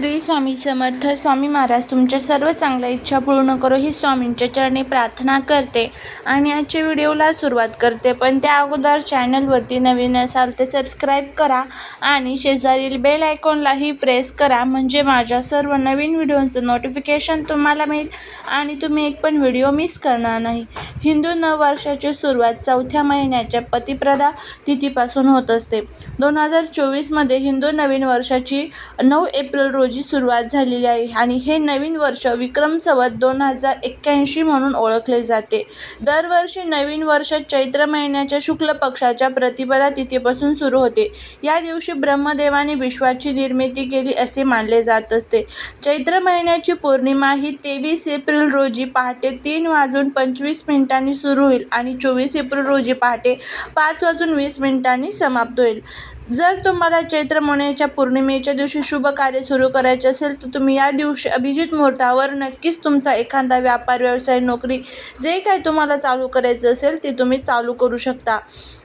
श्री स्वामी समर्थ स्वामी महाराज तुमच्या सर्व चांगल्या इच्छा पूर्ण करो ही स्वामींच्या चरणी प्रार्थना करते आणि आजच्या व्हिडिओला सुरुवात करते. पण त्या अगोदर चॅनलवरती नवीन असाल तर सबस्क्राईब करा आणि शेजारील बेल आयकॉनलाही प्रेस करा. म्हणजे माझ्या सर्व नवीन व्हिडिओचं नोटिफिकेशन तुम्हाला मिळेल आणि तुम्ही एक पण व्हिडिओ मिस करणार नाही. हिंदू नववर्षाची सुरुवात चौथ्या महिन्याच्या पतिप्रदा तिथीपासून होत असते. दोन हजार चोवीसमध्ये हिंदू नवीन वर्षाची नऊ एप्रिल रोजी सुरुवात झालेली आहे आणि हे नवीन वर्ष विक्रम संवत दोन हजार एक्क्याऐंशी म्हणून ओळखले जाते. दरवर्षी नवीन वर्ष चैत्र महिन्याच्या शुक्ल पक्षाच्या प्रतिपदा तिथीपासून सुरू होते. या दिवशी ब्रह्मदेवाने विश्वाची निर्मिती केली असे मानले जात असते. चैत्र महिन्याची पौर्णिमा ही तेवीस एप्रिल रोजी पहाटे तीन वाजून पंचवीस मिनिटांनी सुरू होईल आणि चोवीस एप्रिल रोजी पहाटे पाच वाजून वीस मिनिटांनी समाप्त होईल. जर तुम्हाला चैत्र महिन्याच्या पौर्णिमेच्या दिवशी शुभ कार्य सुरू करायचे असेल तर तुम्ही या दिवशी अभिजित मुहूर्तावर नक्कीच तुमचा एखादा व्यापार व्यवसाय नोकरी जे काही तुम्हाला चालू करायचं असेल ते तुम्ही चालू करू शकता.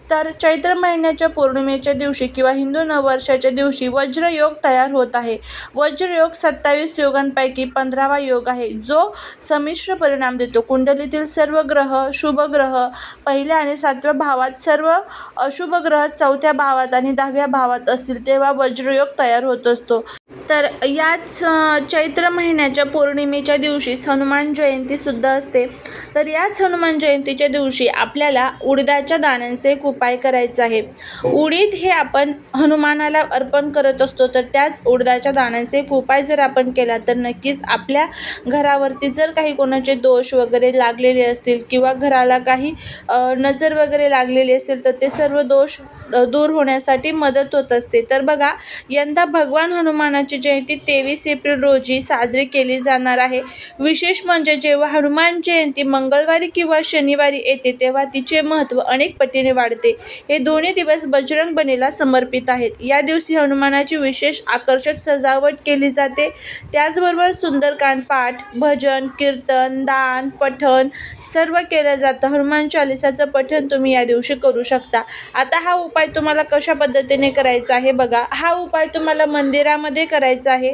तर चैत्र महिन्याच्या पौर्णिमेच्या दिवशी किंवा हिंदू नववर्षाच्या दिवशी वज्रयोग तयार होत आहे. वज्रयोग सत्तावीस योगांपैकी पंधरावा योग आहे जो संमिश्र परिणाम देतो. कुंडलीतील सर्व ग्रह शुभ ग्रह पहिल्या आणि सातव्या भावात सर्व अशुभ ग्रह चौथ्या भावात आणि दहाव्या भावात असतील तेव्हा वज्रयोग तयार होत असतो. तर याच चैत्र महिन्याच्या पौर्णिमेच्या दिवशी हनुमान जयंतीसुद्धा असते. तर याच हनुमान जयंतीच्या दिवशी आपल्याला उडदाच्या दाण्यांचे खूप उपाय करायचा आहे. उडीद हे आपण हनुमानाला अर्पण करत असतो तर त्याच उडदाच्या दाण्यांचे एक उपाय जर आपण केला तर नक्कीच आपल्या घरावरती जर काही कोणाचे दोष वगैरे लागलेले असतील किंवा घराला काही नजर वगैरे लागलेली असेल तर ते सर्व दोष दूर होण्यासाठी मदत होत असते. तर बघा यंदा भगवान हनुमानाची जयंती तेवीस एप्रिल रोजी साजरी केली जाणार आहे. विशेष म्हणजे जेव्हा हनुमान जयंती मंगळवारी किंवा शनिवारी येते तेव्हा तिचे महत्त्व अनेक पटीने वाढते. हे दोन्ही दिवस बजरंग बलीला समर्पित आहेत. या दिवशी हनुमानाची विशेष आकर्षक सजावट केली जाते. त्याचबरोबर सुंदरकांड पाठ भजन कीर्तन दान पठण सर्व केलं जातं. हनुमान चालिसाचं पठण तुम्ही या दिवशी करू शकता. आता हा उपाय तुम्हाला कशा पद्धतीने करायचा आहे बघा. हा उपाय तुम्हाला मंदिरामध्ये करायचा आहे.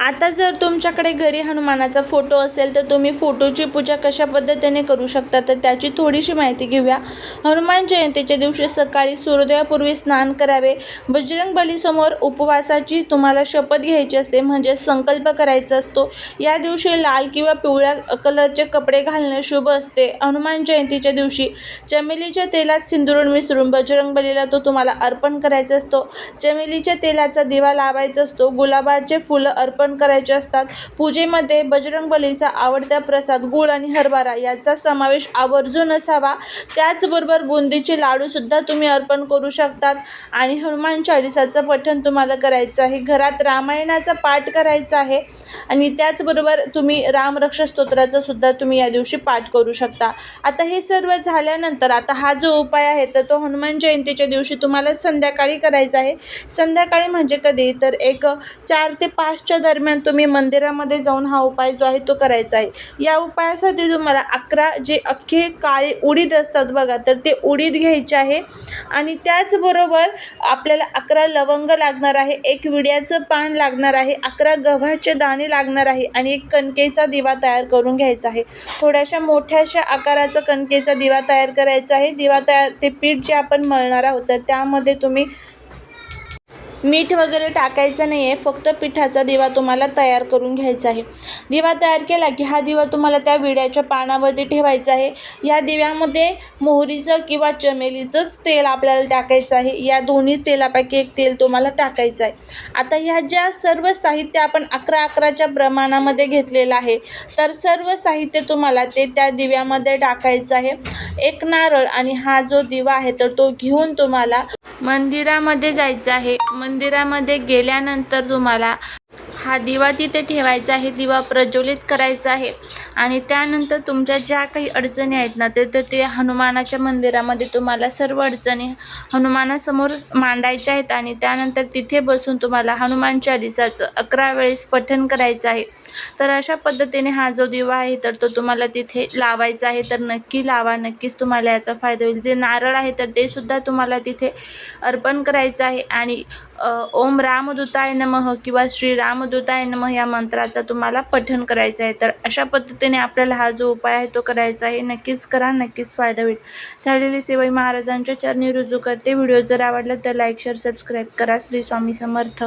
आता जर तुमच्याकडे घरी हनुमानाचा फोटो असेल तर तुम्ही फोटोची पूजा कशा पद्धतीने करू शकता? तर त्याची थोडीशी माहिती घेऊया. हनुमान जयंतीच्या दिवशी सकाळी सूर्योदयापूर्वी स्नान करावे. बजरंग बलीसमोर उपवासाची तुम्हाला शपथ घ्यायची असते म्हणजे संकल्प करायचा असतो. या दिवशी लाल किंवा पिवळ्या कलरचे कपडे घालणे शुभ असते. हनुमान जयंतीच्या दिवशी चमेलीच्या तेलात सिंदुरून मिसळून बजरंग बलीला तो तुम्हाला अर्पण करायचा असतो. चमेलीच्या तेलाचा दिवा लावायचा असतो. गुलाबाचे फुलं अर्पण करायचे असतात. पूजेमध्ये बजरंग बलीचा आवडता प्रसाद गुळ आणि हरभरा याचा समावेश आवर्जून असावा. त्याचबरोबर बुंदीचे लाडूसुद्धा तुम्ही अर्पण करू शकतात. आणि हनुमान चाळीसाचं पठण तुम्हाला करायचं आहे. घरात रामायणाचा पाठ करायचा आहे. आणि त्याचबरोबर तुम्ही रामरक्षा स्तोत्राचा सुद्धा तुम्ही या दिवशी पाठ करू शकता. आता हे सर्व झाल्यानंतर आता हा जो उपाय आहे तर तो हनुमान जयंतीच्या दिवशी तुम्हाला संध्याकाळी करायचा आहे. संध्याकाळी म्हणजे कधी? तर एक चार ते पाचच्या दरम्यान तुम्ही मंदिरामध्ये जाऊन हा उपाय जो आहे तो करायचा आहे. या उपायासाठी तुम्हाला अकरा जे अख्खे काळे उडीद असतात बघा तर ते उडीद घ्यायचे आहे. आणि त्याचबरोबर आपल्याला अकरा लवंग लागणार आहे एक विड्याचं पान लागणार आहे अकरा गव्हाचे दाणे लागणार आहे आणि एक कणकेचा दिवा तयार करून घ्यायचा आहे. थोड्याशा मोठ्याशा आकाराचा कणकेचा दिवा तयार करायचा आहे. दिवा तयार ते पीठ जे आपण मळणार आहोत तर त्यामध्ये तुम्ही मीठ वगैरे टाकायचं नाही आहे. फक्त पिठाचा दिवा तुम्हाला तयार करून घ्यायचा आहे. दिवा तयार केला की हा दिवा तुम्हाला त्या विड्याच्या पानावरती ठेवायचा आहे. या दिव्यामध्ये मोहरीचं किंवा चमेलीचंच तेल आपल्याला टाकायचं आहे. या दोन्ही तेलापैकी एक तेल तुम्हाला टाकायचं आहे. आता ह्या ज्या सर्व साहित्य आपण अकरा अकराच्या प्रमाणामध्ये घेतलेलं आहे तर सर्व साहित्य तुम्हाला ते त्या दिव्यामध्ये टाकायचं आहे. एक नारळ आणि हा जो दिवा आहे तर तो घेऊन तुम्हाला मंदिरामध्ये जायचं आहे. मंदिरामध्ये गेल्यानंतर तुम्हाला हा दिवा तिथे ठेवायचा आहे. दिवा प्रज्वलित करायचा आहे. आणि त्यानंतर तुमच्या ज्या काही अडचणी आहेत ना ते तर ते हनुमानाच्या मंदिरामध्ये तुम्हाला सर्व अडचणी हनुमानासमोर मांडायच्या आहेत. आणि त्यानंतर तिथे बसून तुम्हाला हनुमान चालिसाचं अकरा वेळेस पठण करायचं आहे. तर अशा पद्धतीने हा जो दिवा आहे तर तो तुम्हाला तिथे लावायचा आहे. तर नक्की लावा. नक्कीच तुम्हाला याचा फायदा होईल. जे नारळ आहे तर ते सुद्धा तुम्हाला तिथे अर्पण करायचं आहे. आणि ओम रामदूताय नमः किंवा श्री कामदूताय नमः या मंत्राचा तुम्हाला पठन करायचं आहे. तर अशा पद्धतीने आपल्याला हा जो उपाय आहे तो करायचा आहे. नक्कीच करा नक्कीच फायदा होईल. झालेली सेवाई महाराजांच्या चरणी रुजू करते. व्हिडिओ जर आवडला तर लाईक शेअर सबस्क्राईब करा. श्री स्वामी समर्थ.